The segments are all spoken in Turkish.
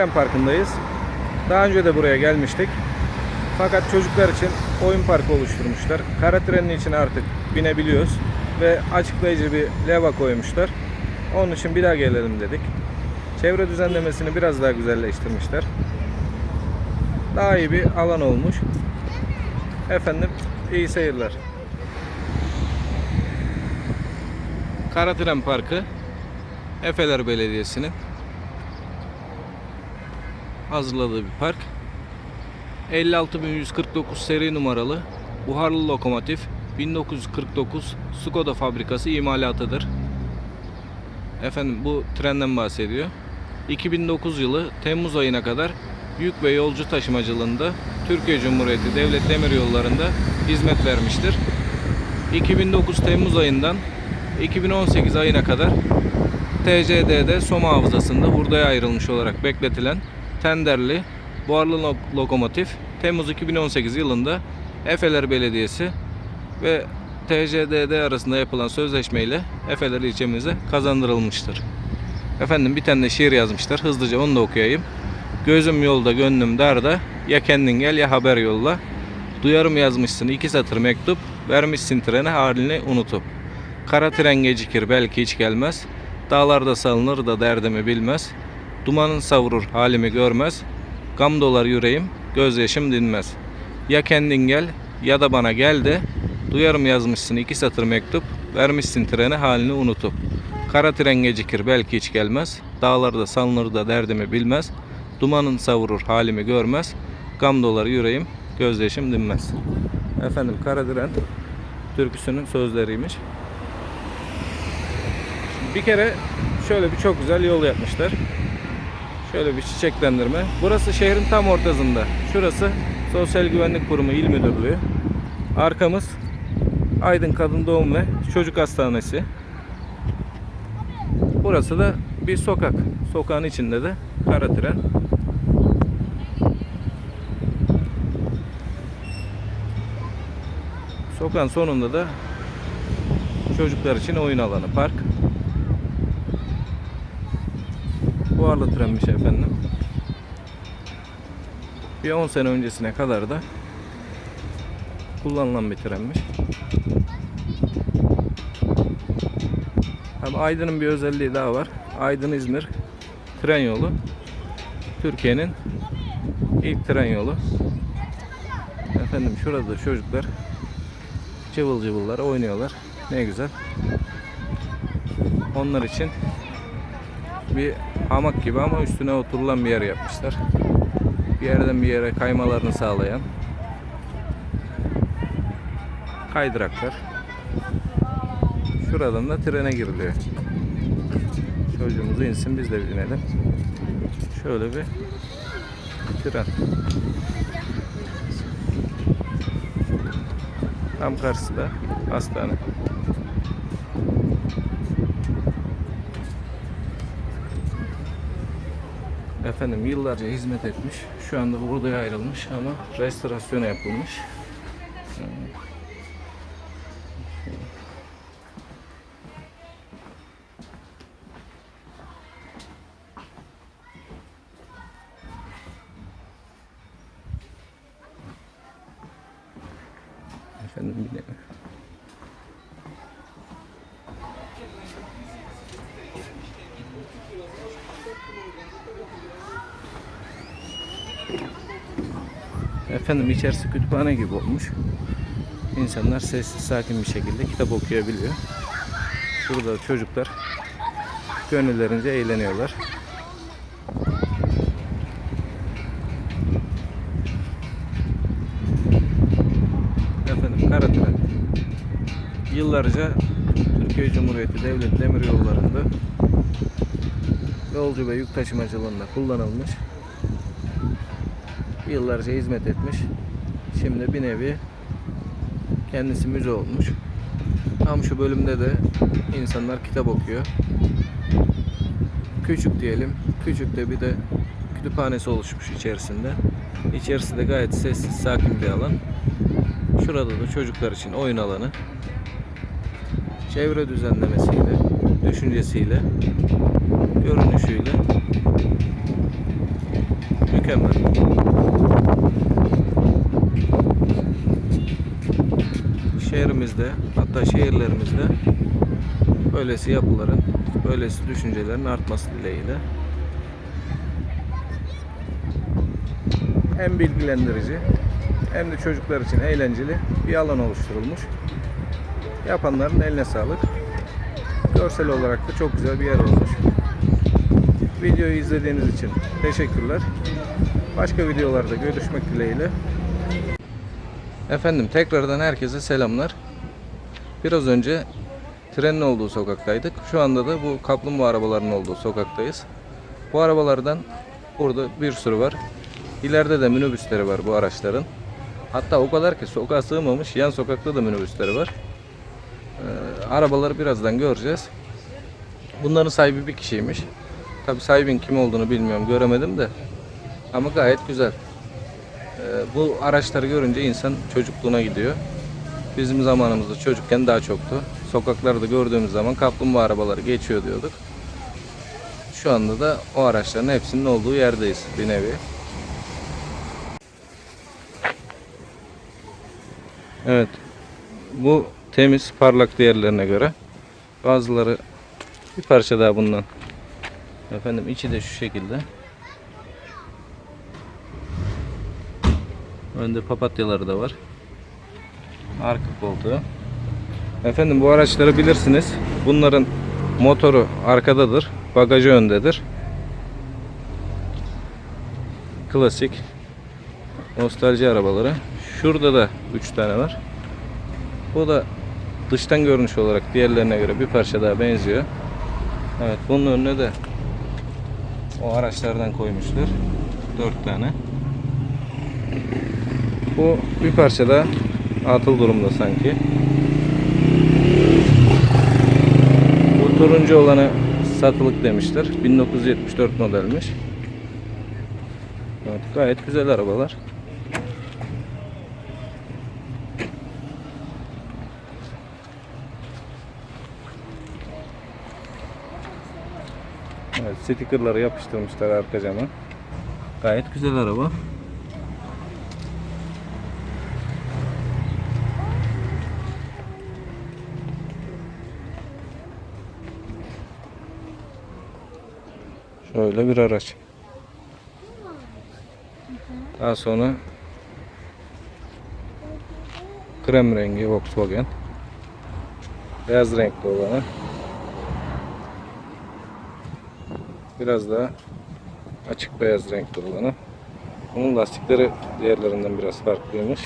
Karatren Parkı'ndayız. Daha önce de buraya gelmiştik. Fakat çocuklar için oyun parkı oluşturmuşlar. Kara trenin içine artık binebiliyoruz. Ve açıklayıcı bir leva koymuşlar. Onun için bir daha gelelim dedik. Çevre düzenlemesini biraz daha güzelleştirmişler. Daha iyi bir alan olmuş. Efendim iyi seyirler. Karatren Parkı Efeler Belediyesi'nin hazırladığı bir park. 56149 seri numaralı buharlı lokomotif 1949 Skoda fabrikası imalatıdır. Efendim bu trenden bahsediyor. 2009 yılı Temmuz ayına kadar yük ve yolcu taşımacılığında Türkiye Cumhuriyeti Devlet Demiryolları'nda hizmet vermiştir. 2009 Temmuz ayından 2018 ayına kadar TCD'de Soma Havzası'nda hurdaya ayrılmış olarak bekletilen tenderli buharlı lo- lokomotif Temmuz 2018 yılında Efeler Belediyesi ve TCDD arasında yapılan sözleşmeyle Efeler ilçemize kazandırılmıştır. Efendim bir tane de şiir yazmışlar. Hızlıca onu da okuyayım. Gözüm yolda, gönlüm darda. Ya kendin gel ya haber yolla. Duyarım yazmışsın iki satır mektup. Vermişsin trene halini unutup. Kara tren gecikir belki hiç gelmez. Dağlarda salınır da derdimi bilmez. Dumanın savurur halimi görmez. Gam dolar yüreğim, gözyaşım dinmez. Ya kendin gel ya da bana gel de duyarım yazmışsın iki satır mektup. Vermişsin trene halini unutup. Kara tren gecikir belki hiç gelmez. Dağlarda salınır da derdimi bilmez. Dumanın savurur halimi görmez. Gam dolar yüreğim, gözyaşım dinmez. Efendim Kara Tren türküsünün sözleriymiş. Bir kere şöyle bir çok güzel yol yapmışlar. Şöyle bir çiçeklendirme. Burası şehrin tam ortasında. Şurası Sosyal Güvenlik Kurumu İl Müdürlüğü. Arkamız Aydın Kadın Doğum ve Çocuk Hastanesi. Burası da bir sokak. Sokağın içinde de kara tren. Sokağın sonunda da çocuklar için oyun alanı, park. Buharlı trenmiş efendim. Bir 10 sene öncesine kadar da kullanılan bir trenmiş. Hem Aydın'ın bir özelliği daha var. Aydın İzmir tren yolu. Türkiye'nin ilk tren yolu. Efendim şurada çocuklar cıvıl cıvıllar oynuyorlar. Ne güzel. Onlar için bir hamak gibi ama üstüne oturulan bir yer yapmışlar. Bir yerden bir yere kaymalarını sağlayan kaydıraklar. Şuradan da trene giriliyor. Çocuğumuz insin biz de binelim. Şöyle bir tren. Tam karşısında hastane. Efendim yıllarca hizmet etmiş. Şu anda burada ayrılmış ama restorasyona yapılmış. Efendim içerisi kütüphane gibi olmuş. İnsanlar sessiz sakin bir şekilde kitap okuyabiliyor. Burada çocuklar gönüllerince eğleniyorlar. Efendim Karatren yıllarca Türkiye Cumhuriyeti Devlet Demiryolları'nda yolcu ve yük taşımacılığında kullanılmış. Yıllarca hizmet etmiş. Şimdi bir nevi kendisi müze olmuş. Tam şu bölümde de insanlar kitap okuyor. Küçük diyelim. Küçük de bir de kütüphanesi oluşmuş içerisinde. İçerisi de gayet sessiz, sakin bir alan. Şurada da çocuklar için oyun alanı. Çevre düzenlemesiyle, düşüncesiyle, görünüşüyle mükemmel. Şehrimizde hatta şehirlerimizde böylesi yapıların, böylesi düşüncelerin artması dileğiyle. Hem bilgilendirici hem de çocuklar için eğlenceli bir alan oluşturulmuş. Yapanların eline sağlık. Görsel olarak da çok güzel bir yer olmuş. Videoyu izlediğiniz için teşekkürler. Başka videolarda görüşmek dileğiyle. Efendim tekrardan herkese selamlar. Biraz önce trenin olduğu sokaktaydık. Şu anda da bu kaplumbağa arabalarının olduğu sokaktayız. Bu arabalardan burada bir sürü var. İleride de minibüsleri var bu araçların. Hatta o kadar ki sokağa sığmamış yan sokakta da minibüsleri var. Ee, arabaları birazdan göreceğiz. Bunların sahibi bir kişiymiş. Tabi sahibin kim olduğunu bilmiyorum göremedim de. Ama gayet güzel. Ee, bu araçları görünce insan çocukluğuna gidiyor. Bizim zamanımızda çocukken daha çoktu. Sokaklarda gördüğümüz zaman kaplumbağa arabaları geçiyor diyorduk. Şu anda da o araçların hepsinin olduğu yerdeyiz bir nevi. Evet. Bu temiz, parlak diğerlerine göre. Bazıları bir parça daha bundan. Efendim içi de şu şekilde. Önde papatyaları da var. Arka koltuğu. Efendim bu araçları bilirsiniz. Bunların motoru arkadadır. Bagajı öndedir. Klasik nostalji arabaları. Şurada da 3 tane var. Bu da dıştan görünüş olarak diğerlerine göre bir parça daha benziyor. Evet bunun önüne de o araçlardan koymuşlar. 4 tane. Bu bir parça da atıl durumda sanki. Bu turuncu olanı satılık demişler. 1974 modelmiş. Evet, gayet güzel arabalar. Evet, stickerları yapıştırmışlar arka cama. Gayet güzel araba. Şöyle bir araç. Daha sonra krem rengi Volkswagen. Beyaz renkli olanı. Biraz daha açık beyaz renkli olanı. Bunun lastikleri diğerlerinden biraz farklıymış.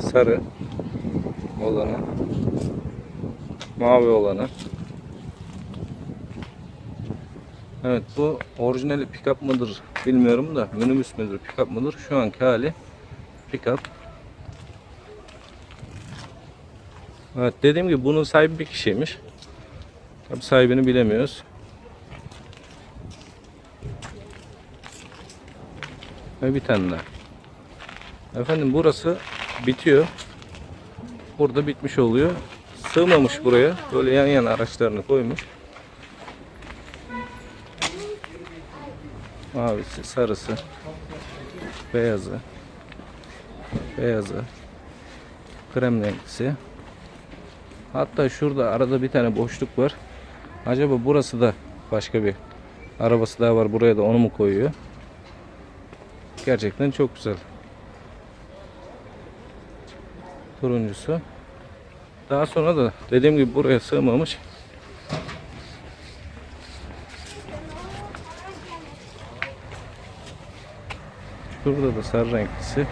Sarı olanı. Mavi olanı. Evet bu orijinali pick-up mıdır bilmiyorum da minibüs müdür pick-up mıdır şu anki hali pick-up. Evet dediğim gibi bunun sahibi bir kişiymiş. Tabi sahibini bilemiyoruz. Ve bir tane daha. Efendim burası bitiyor. Burada bitmiş oluyor. Sığmamış buraya. Böyle yan yana araçlarını koymuş. Mavisi, sarısı, beyazı, beyazı, krem renklisi. Hatta şurada arada bir tane boşluk var. Acaba burası da başka bir arabası daha var. Buraya da onu mu koyuyor? Gerçekten çok güzel. Turuncusu. Daha sonra da dediğim gibi buraya sığmamış. Burada da sarı renklisi.